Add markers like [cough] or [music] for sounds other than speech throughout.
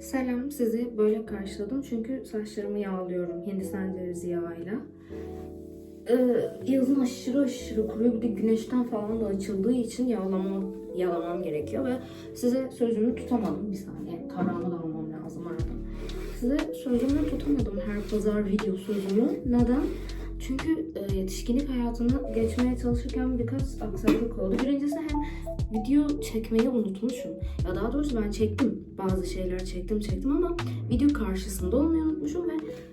Selam, sizi böyle karşıladım çünkü saçlarımı yağlıyorum Hindistan cevizi yağıyla. Ee, yazın aşırı aşırı kuruyor bir de güneşten falan da açıldığı için yağlamam, yağlamam gerekiyor ve size sözümü tutamadım. Bir saniye tarağımı da almam lazım arada. Size sözümü tutamadım her pazar video sözümü. Neden? Çünkü e, yetişkinlik hayatını geçmeye çalışırken birkaç aksaklık oldu. Birincisi hem video çekmeyi unutmuşum. Ya daha doğrusu ben çektim. Bazı şeyler çektim çektim ama video karşısında olmayı unutmuşum ve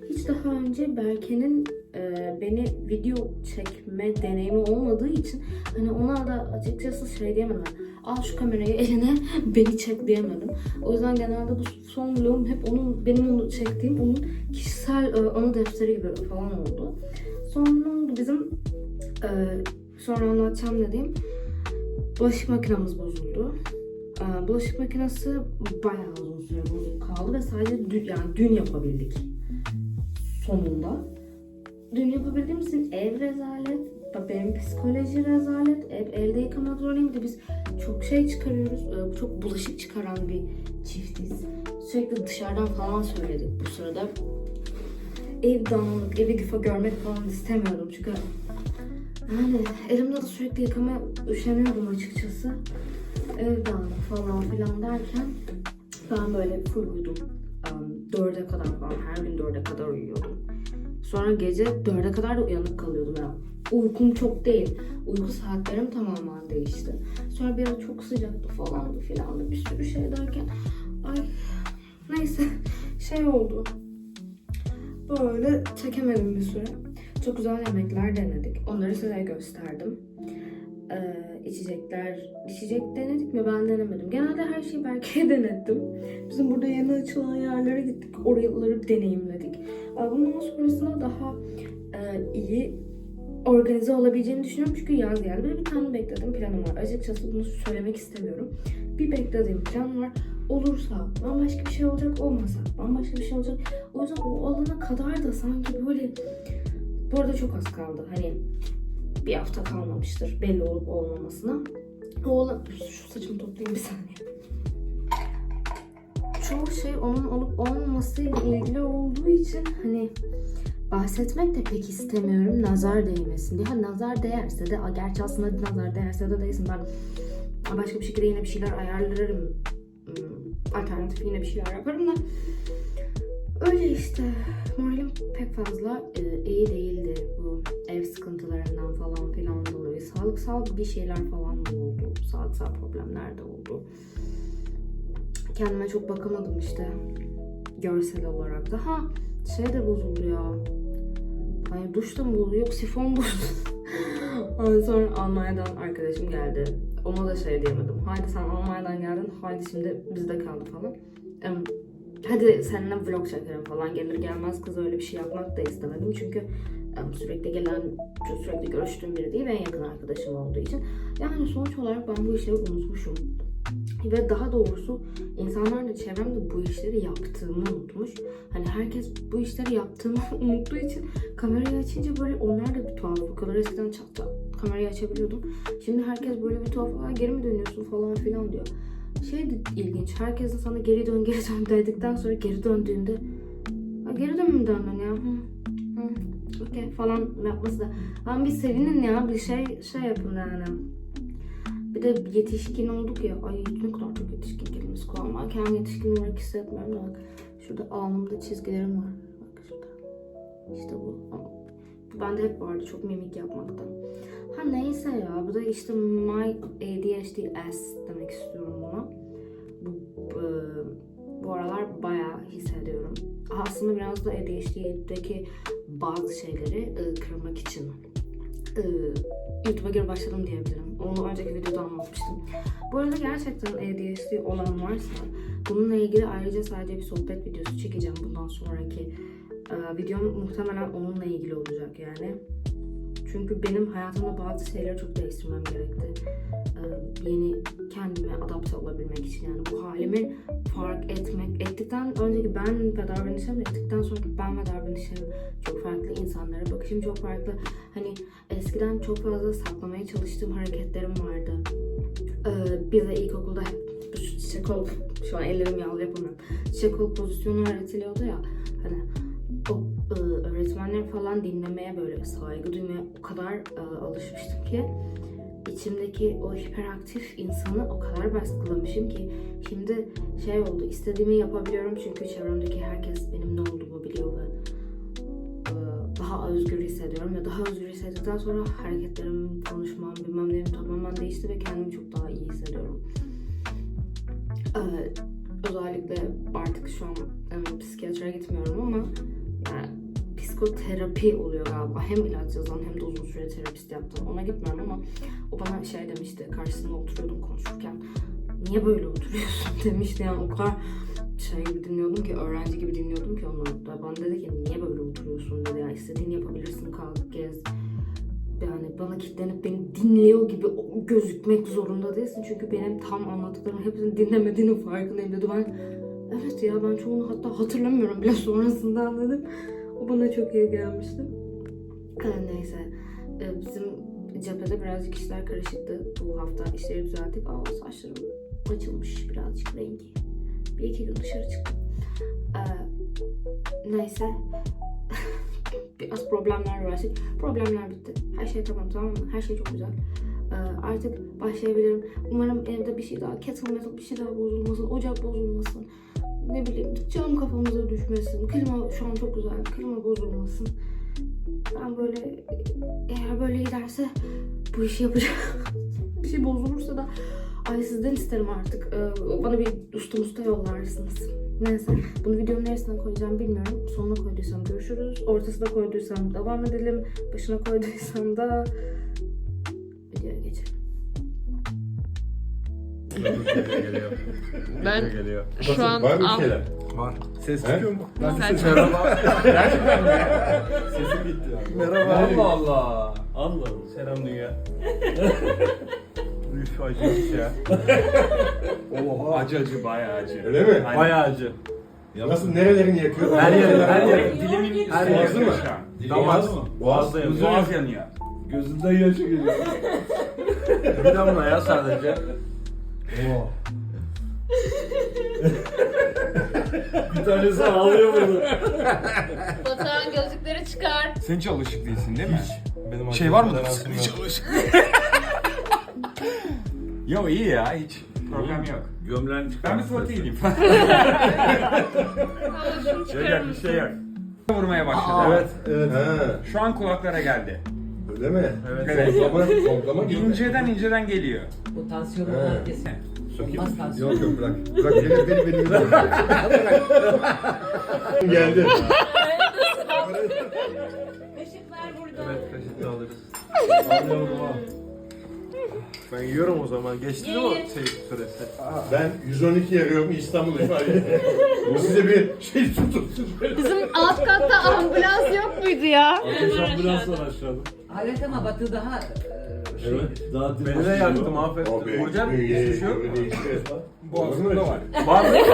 hiç daha önce Berke'nin e, beni video çekme deneyimi olmadığı için hani ona da açıkçası şey diyemedim. Al şu kamerayı eline [laughs] beni çek diyemedim. O yüzden genelde bu son vlogum hep onun benim onu çektiğim onun kişisel e, anı defteri gibi falan oldu. Sonra bizim e, sonra anlatacağım dediğim bulaşık makinamız bozuldu. E, bulaşık makinesi bayağı uzun süre bozuk kaldı ve sadece dün, yani dün yapabildik sonunda. Dün yapabildiğimiz için ev rezalet, benim psikoloji rezalet, ev, elde yıkamak zorundayım. De biz çok şey çıkarıyoruz, e, çok bulaşık çıkaran bir çiftiz. Sürekli dışarıdan falan söyledik bu sırada. Ev dağınık, evi güfe görmek falan istemiyordum çünkü yani elimde de sürekli yıkamaya üşeniyordum açıkçası. Ev dağınık falan filan derken ben böyle full uyudum. Um, dörde kadar falan her gün dörde kadar uyuyordum. Sonra gece dörde kadar da uyanık kalıyordum ya. Uykum çok değil. Uyku saatlerim tamamen değişti. Sonra bir ara çok sıcaktı falandı filandı bir sürü şey derken ay neyse şey oldu. Böyle çekemedim bir süre. Çok güzel yemekler denedik. Onları size gösterdim. Ee, içecekler, içecek denedik mi? Ben denemedim. Genelde her şeyi Berke'ye [laughs] denettim. Bizim burada yeni açılan yerlere gittik. Oraları deneyimledik. Ee, Bundan sonrasında daha e, iyi organize olabileceğimi düşünüyorum. Çünkü yaz geldi. Böyle bir tane beklediğim planım var. Açıkçası bunu söylemek istemiyorum. Bir beklediğim plan var. Olursa bambaşka bir şey olacak, olmasa bambaşka bir şey olacak. O yüzden o alana kadar da sanki böyle... Bu arada çok az kaldı. Hani bir hafta kalmamıştır belli olup olmamasına. O alan... Şu saçımı toplayayım bir saniye. Çoğu şey onun olup olmamasıyla ilgili olduğu için hani bahsetmek de pek istemiyorum nazar değmesin diye. Ha nazar değerse de, gerçi aslında nazar değerse de değilsin ben başka bir şekilde yine bir şeyler ayarlarım. Alternatif yine bir şeyler yaparım da. Öyle işte. Moralim pek fazla e, iyi değildi bu ev sıkıntılarından falan filan dolayı. Sağlıksal bir şeyler falan da oldu. Sağlıksal problemler de oldu. Kendime çok bakamadım işte. Görsel olarak da. Ha şey de bozuldu ya. Hani duş da mı bozuldu? Yok sifon bozuldu. [laughs] Ondan sonra Almanya'dan arkadaşım geldi. Ona da şey diyemedim. Haydi sen Almanya'dan geldin. Haydi şimdi bizde kaldı falan. Em, hadi seninle vlog çekelim falan. Gelir gelmez kız öyle bir şey yapmak da istemedim. Çünkü sürekli gelen, sürekli görüştüğüm biri değil. En yakın arkadaşım olduğu için. Yani sonuç olarak ben bu işleri unutmuşum. Ve daha doğrusu insanlar da çevremde bu işleri yaptığımı unutmuş. Hani herkes bu işleri yaptığımı [laughs] unuttuğu için kamerayı açınca böyle onlar da bir tuhaf. Kadar eskiden çat çat kamerayı açabiliyordum. Şimdi herkes böyle bir tuhaf "Aa, geri mi dönüyorsun falan filan diyor. Şey de ilginç. Herkesin sana geri dön geri dön [laughs] dedikten sonra geri döndüğünde "Aa, geri dön mü döndün ya? Hı, hı, okey falan yapması da. Ben bir sevinin ya bir şey şey yapın yani. Bir de yetişkin olduk ya. Ay ne kadar çok yetişkin kelimesi kullanmak. Kendimi yetişkin olarak hissetmiyorum da. Şurada alnımda çizgilerim var. Bak şurada. İşte. Ama bu bende hep vardı çok mimik yapmaktan. Ha neyse ya. Bu da işte my ADHD S demek istiyorum buna. Bu, bu, bu aralar bayağı hissediyorum. Aslında biraz da ADHD'deki bazı şeyleri e, kırmak için e, YouTube'a geri başladım diyebilirim. Onu önceki videoda anlatmıştım. Bu arada gerçekten ADHD olan varsa bununla ilgili ayrıca sadece bir sohbet videosu çekeceğim bundan sonraki e, videom muhtemelen onunla ilgili olacak yani. Çünkü benim hayatımda bazı şeyleri çok değiştirmem gerekti. E, yeni kendime adapte olabilmek için yani bu halimi fark etmek, ettikten önceki ben ve davranışlarım, ettikten sonraki ben ve davranışlarım çok farklı. insanlara bakışım çok farklı. Hani eskiden çok fazla saklamaya çalıştığım hareketlerim vardı. Ee, bize ilkokulda hep çiçek ol şu an ellerim yağlı yapamıyorum. Çiçek ol pozisyonu öğretiliyordu ya hani o e, öğretmenler falan dinlemeye böyle saygı duymaya o kadar e, alışmıştım ki içimdeki o hiperaktif insanı o kadar baskılamışım ki şimdi şey oldu istediğimi yapabiliyorum çünkü çevremdeki herkes benim ne olduğumu biliyor ve e, daha özgür hissediyorum ve daha özgür hissettikten sonra hareketlerim, konuşmam, bilmem neyim tamamen değişti ve kendimi çok daha iyi hissediyorum. Özellikle artık şu an e, psikiyatra gitmiyorum ama psikoterapi oluyor galiba. Hem ilaç yazan hem de uzun süre terapist yaptım. Ona gitmiyorum ama o bana şey demişti. Karşısında oturuyordum konuşurken. Niye böyle oturuyorsun? [laughs] demişti. Yani o kadar şey gibi dinliyordum ki öğrenci gibi dinliyordum ki onu da. Bana dedi ki niye böyle oturuyorsun? dedi. Ya istediğini yapabilirsin. Kalk gez. Yani bana kilitlenip beni dinliyor gibi gözükmek zorunda değilsin. Çünkü benim tam anlattıklarımın hepsini dinlemediğinin farkındayım dedi. Ben evet ya ben çoğunu hatta hatırlamıyorum bile [laughs] sonrasından dedim o bana çok iyi gelmişti Ee, neyse Ee, bizim cephede birazcık işler karışıktı bu hafta işleri düzelttik aa saçlarım açılmış birazcık rengi bir iki gün dışarı çıktım. Ee, neyse. [laughs] Biraz problemler uğraştık. Problemler bitti. Her şey tamam tamam mı? Her şey çok güzel. Ee, artık başlayabilirim. Umarım evde bir şey daha, kettle metal bir şey daha bozulmasın. Ocak bozulmasın. Ne bileyim cam kafamıza düşmesin. Klima şu an çok güzel. Klima bozulmasın. Ben böyle eğer böyle giderse bu işi yapacağım. [laughs] bir şey bozulursa da Ay sizden isterim artık. Ee, bana bir usta usta yollarsınız. Neyse. Bunu videonun neresine koyacağım bilmiyorum. Sonuna koyduysam görüşürüz. Ortasına koyduysam devam edelim. Başına koyduysam da Geliyor. Ben Geliyor. şu an Var mı bir şeyler? Var. Ses çıkıyor mu? Ben Sen- ses merhaba. Gerçekten mi? Sesim gitti yani. Merhaba. Allah Allah. Allah. Selam dünya. [laughs] Üf acıymış ya. Oha. Acı acı bayağı acı. Öyle mi? Aynen. Bayağı acı. Nasıl nerelerini yakıyor? Her yerim, her yerim. Dilimin Her üstü boğazı mı? Damaz. mı? Boğaz. yanıyor. Boğaz yanıyor. Gözünden yaşı geliyor. [laughs] Bir damla ya sadece. Oo. Bir tanesi ağlıyor burada. Batuhan gözlükleri çıkar. Sen hiç alışık değilsin değil mi? Benim Şey var mı? toleransım Hiç yok. alışık. Yo iyi ya hiç problem yok. Gömleğini çıkar. Ben bir. [laughs] Ama şunu Şey çıkarır yok bir mısın? şey yok. Vurmaya başladı. Evet, evet. Ha, Şu an kulaklara geldi. Öyle mi? Evet. Evet. Toplama, toplama gibi. İnceden inceden geliyor. Bu tansiyonun He. herkesi. Sokayım. Olmaz tansiyon. Yok yok bırak. Bırak beni beni beni. bırak. Geldi. Işıklar burada. Evet, kaşıkla alırız. Ben yiyorum o zaman. Geçti mi o şey süresi? Ben 112 arıyorum İstanbul. Bu size bir şey tutun. Bizim alt katta ambulans yok muydu ya? Ateş ambulans var aşağıda. Evet ama Batı daha e, şey. Evet. Daha dip Beni de yaktım affet. Vuracak mı? Hiçbir şey yok mu? Boğazımda var. Var mı? [laughs]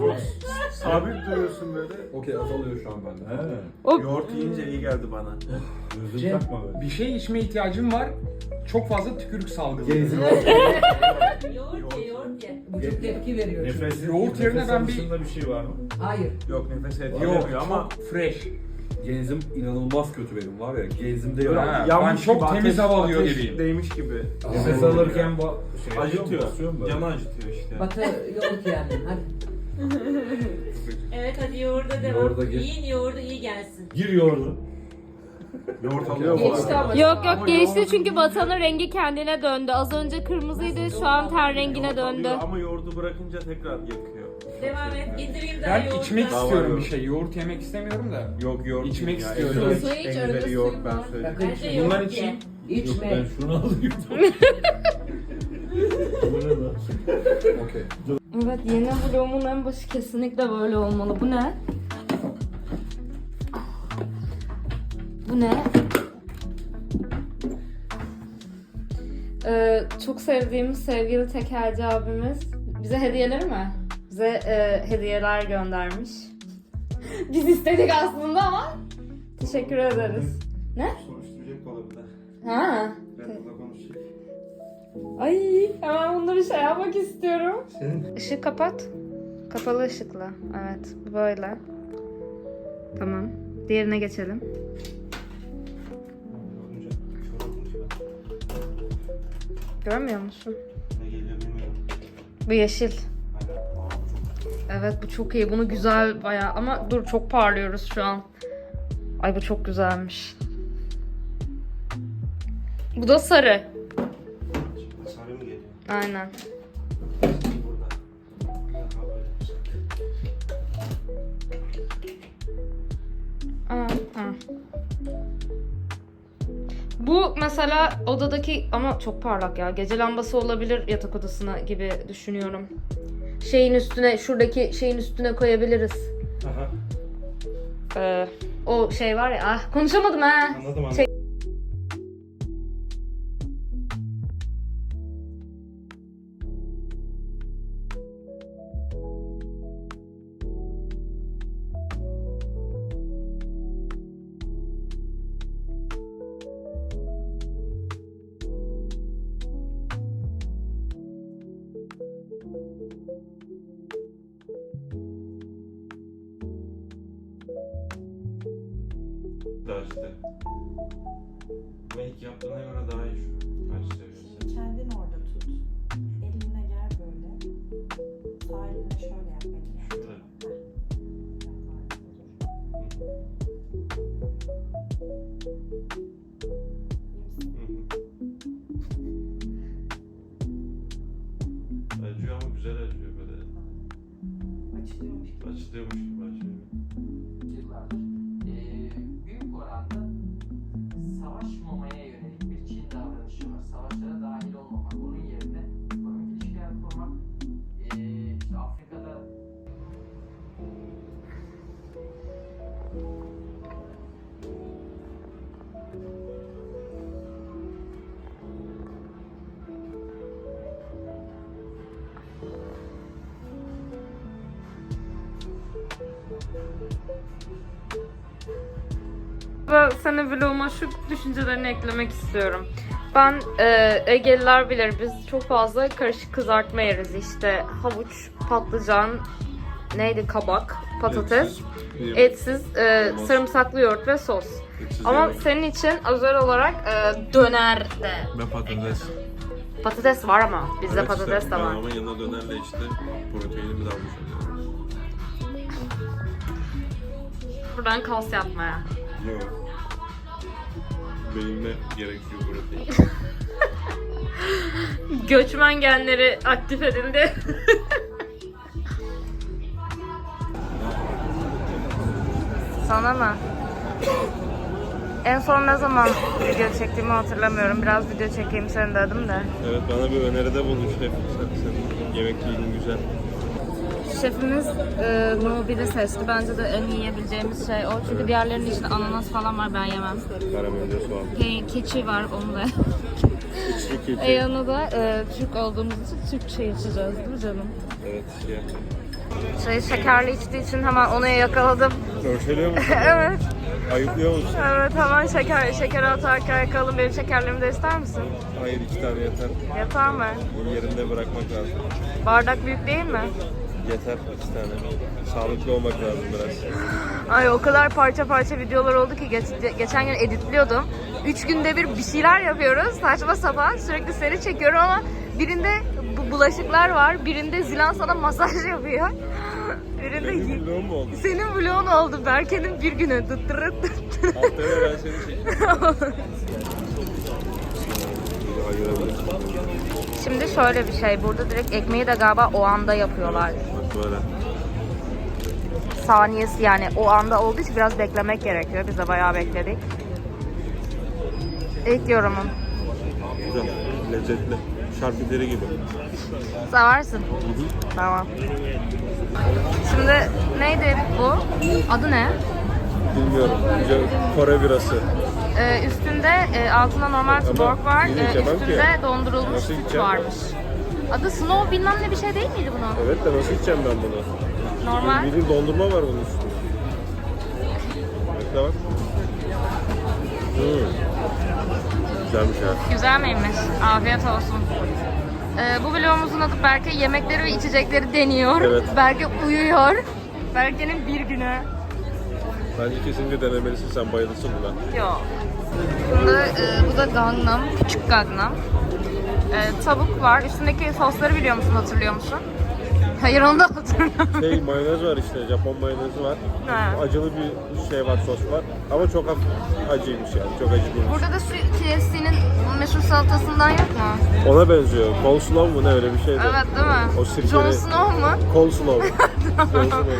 Yok. Sabit duruyorsun böyle. Okey azalıyor şu an bende. He. Yoğurt yiyince iyi geldi bana. Gözünü Cem. takma böyle. Bir şey içme ihtiyacım var. Çok fazla tükürük salgılıyor. [laughs] Yoğurt ye, yoğurt ye. Vücut tepki veriyor. çünkü. Nefes, Yoğurt yerine ben bir- alışında bir şey var mı? Hayır. Yok nefes et. Yok ama çok fresh. Genzim inanılmaz kötü benim var ya. Genzimde yok. Ha, yanmış ben çok gibi, temiz hava alıyor ateş gibiyim. Değmiş gibi. Nefes alırken bu şey Acıtıyor. basıyor mu böyle? Canı acıtıyor işte. Batı yoğurt yani. Hadi. [laughs] Evet hadi yoğurda devam. Yoğurda gir. Yiyin yoğurdu iyi gelsin. Gir yoğurdu. Yoğurt alıyor? Geçti ama. Yok yok geçti çünkü Batan'ın rengi kendine döndü. Az önce kırmızıydı şu an ten rengine Yoğurt döndü. Ama yoğurdu bırakınca tekrar yakıyor. Devam et. İndireyim daha Ben yoğurdu. içmek Daha istiyorum bir şey. Yoğurt yemek istemiyorum da. Yok yoğurt. İçmek ya. istiyorum. Suyu iç, arada güzeli yoğurt suyu ben var. söyleyeyim. Bence yoğurt Bunlar ye. için Yok İçme. ben şunu alayım. [laughs] Bu ne lan? Okey. Evet yeni vlogumun en başı kesinlikle böyle olmalı. Bu ne? Bu ne? Ee, çok sevdiğimiz sevgili tekelci abimiz bize hediyeler mi? Bize e, hediyeler göndermiş. [laughs] Biz istedik aslında ama teşekkür ederiz. Soruşturacak olabilir. Ha. Ben burada konuşacak. Ay hemen bunları şey yapmak istiyorum. Işığı kapat. Kapalı ışıkla. Evet böyle. Tamam. Diğerine geçelim. Görmüyor musun? Bu yeşil. Evet bu çok iyi. Bunu güzel baya ama dur çok parlıyoruz şu an. Ay bu çok güzelmiş. Bu da sarı. Sarı mı geliyor? Aynen. Bu mesela odadaki ama çok parlak ya. Gece lambası olabilir yatak odasına gibi düşünüyorum. Şeyin üstüne, şuradaki şeyin üstüne koyabiliriz. Aha. Ee, o şey var ya, ah konuşamadım ha. Anladım anladım. Şey- İşte. Ama ilk yaptığına göre daha iyi şu an. Kaç seviyesi? Kendin orada tut. Elinle gel böyle. Sağ elinle şöyle yap. Şurada. Hı. Acıyor ama güzel acıyor böyle. Açılıyormuş gibi. Açılıyormuş gibi Ve senin vloguma şu düşüncelerini eklemek istiyorum. Ben e, Egeliler bilir biz çok fazla karışık kızartma yeriz işte havuç, patlıcan, neydi kabak, patates, etsiz, e, sarımsaklı yoğurt ve sos. Ama senin için özel olarak e, döner de Ben patates. patates var ama bizde patates de var. Ama yanına dönerle işte proteinimi de almış oluyorum. Buradan kas yapmaya. Yok. Benimle gerekiyor protein. [laughs] Göçmen genleri aktif edildi. Sana mı? En son ne zaman video çektiğimi hatırlamıyorum. Biraz video çekeyim seni dedim de. Evet bana bir öneride bulun şef. Sen, senin yemek bilgin güzel. Şefimiz e, Nobel'i seçti. Bence de en iyi yiyebileceğimiz şey o. Çünkü diğerlerinin içinde ananas falan var ben yemem. Karamelde soğan. Keçi var onu da. İçli keçi. [laughs] e yanına da e, Türk olduğumuz için Türkçe içeceğiz değil mi canım? Evet şey. Çayı şekerli içtiği için hemen onu yakaladım. Örşeliyor musun? [laughs] evet. Ayıplıyor musun? Evet hemen şeker şeker atarken yakalım. Benim şekerlerimi de ister misin? Hayır iki tane yeter. Yeter mi? Yerinde bırakmak lazım. Bardak büyük değil mi? Yeter iki tane. Sağlıklı olmak lazım biraz. Ay o kadar parça parça videolar oldu ki geç- geçen gün editliyordum. Üç günde bir bir şeyler yapıyoruz. Saçma sapan sürekli seni çekiyorum ama birinde bu bulaşıklar var. Birinde Zilan sana masaj yapıyor. [laughs] Birinde Benim vlogum mu oldu? senin vlogun oldu. Berke'nin bir günü. Haftaya ben seni. [laughs] Şimdi şöyle bir şey. Burada direkt ekmeği de galiba o anda yapıyorlar. Böyle. Saniyesi yani o anda olduğu için biraz beklemek gerekiyor. Biz de bayağı bekledik. İlk yorumum. Güzel. Lezzetli. Şarküteri gibi. Seversin. Tamam. Şimdi neydi bu? Adı ne? Bilmiyorum. Güzel. Kore birası. Ee, üstünde e, altında normal tuborg var. Ee, üstünde ki. dondurulmuş Nasıl süt içeceğim? varmış. Adı Snow bilmem ne bir şey değil miydi bunun? Evet de nasıl içeceğim ben bunu? Normal. Bildiğin dondurma var bunun üstünde. Bekle bak. Hmm. Güzelmiş ya. Güzel miymiş? Afiyet olsun. Ee, bu vlogumuzun adı Berke yemekleri ve içecekleri deniyor. Evet. Berke uyuyor. Berke'nin bir günü. Bence kesinlikle denemelisin sen bayılırsın buna. Yok. Bunda, e, bu da Gangnam, küçük Gangnam. E, tavuk var. Üstündeki sosları biliyor musun, hatırlıyor musun? Hayır onu da hatırlamıyorum. Şey mayonez var işte Japon mayonezi var. Ha. Acılı bir şey var sos var. Ama çok hafif acıymış yani çok acı değil. Burada da şu KFC'nin meşhur salatasından yok mu? Ona benziyor. Coleslaw mu ne öyle bir şeydi. Evet değil mi? O sirkeli- Jon Snow mu? Coleslaw. [laughs] Coleslaw.